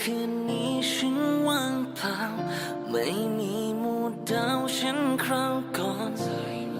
คืนนี้ฉันว่างเปล่า ไม่มีมูดาวฉันคราวก่อน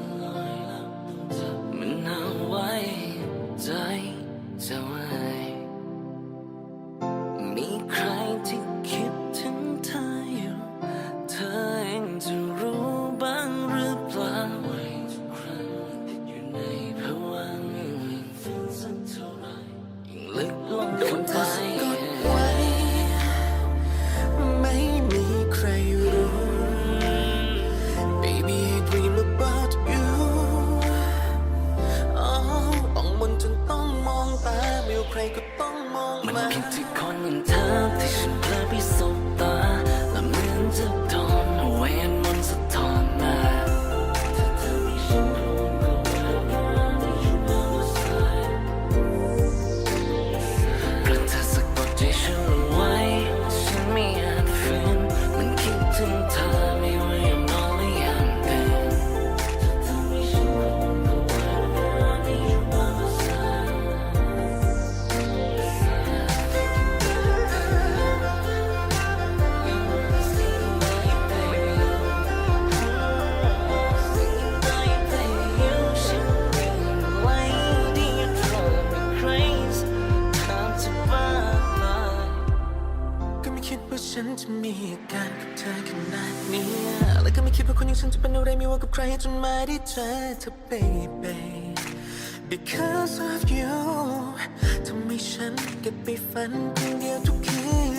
ก็ต้องมองมันมาเพียงที่คนอย่างเธอที่ฉันเพลอไปสบ คิดว่าฉันจะมีอาการกับเธอขนาดนี้ และก็ไม่คิดว่าคนอย่างฉันจะเป็นอะไรไม่ว่ากับใครจนมาได้เจอเธอ baby because of you ทำให้ฉันเก็บไปฝันเพียงเดียวทุกคืน